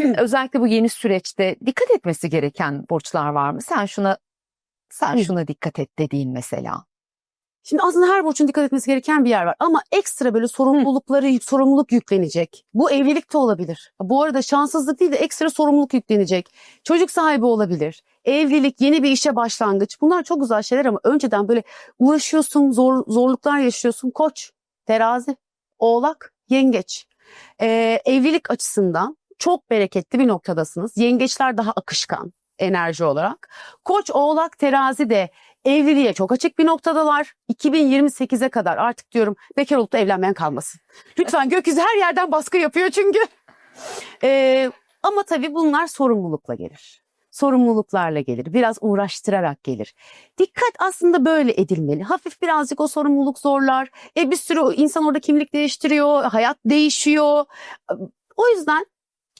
özellikle bu yeni süreçte dikkat etmesi gereken burçlar var mı? Sen şuna sen Hı. şuna dikkat et dediğin mesela. Şimdi aslında her burçun dikkat etmesi gereken bir yer var ama ekstra böyle sorumlulukları sorumluluk yüklenecek. Bu evlilik de olabilir. Bu arada şanssızlık değil de ekstra sorumluluk yüklenecek. Çocuk sahibi olabilir. Evlilik, yeni bir işe başlangıç. Bunlar çok güzel şeyler ama önceden böyle uğraşıyorsun, zor, zorluklar yaşıyorsun. Koç, terazi, oğlak, yengeç. Ee, evlilik açısından çok bereketli bir noktadasınız. Yengeçler daha akışkan enerji olarak. Koç, oğlak, terazi de evliliğe çok açık bir noktadalar. 2028'e kadar artık diyorum bekar olup da evlenmeyen kalmasın. Lütfen gökyüzü her yerden baskı yapıyor çünkü. Ee, ama tabii bunlar sorumlulukla gelir. Sorumluluklarla gelir. Biraz uğraştırarak gelir. Dikkat aslında böyle edilmeli. Hafif birazcık o sorumluluk zorlar. E bir sürü insan orada kimlik değiştiriyor. Hayat değişiyor. O yüzden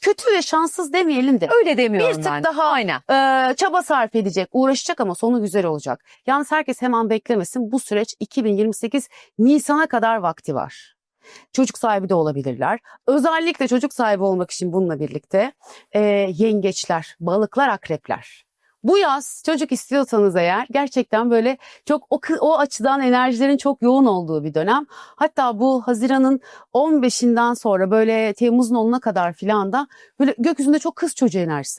kötü ve şanssız demeyelim de Öyle demiyorum Bir tık ben. daha- Aynen. ee, çaba sarf edecek, uğraşacak ama sonu güzel olacak. Yalnız herkes hemen beklemesin. Bu süreç 2028 Nisan'a kadar vakti var. Çocuk sahibi de olabilirler. Özellikle çocuk sahibi olmak için bununla birlikte e, yengeçler, balıklar, akrepler. Bu yaz çocuk istiyorsanız eğer gerçekten böyle çok o, o açıdan enerjilerin çok yoğun olduğu bir dönem. Hatta bu Haziran'ın 15'inden sonra böyle Temmuz'un 10'una kadar filan da böyle gökyüzünde çok kız çocuğu enerjisi var.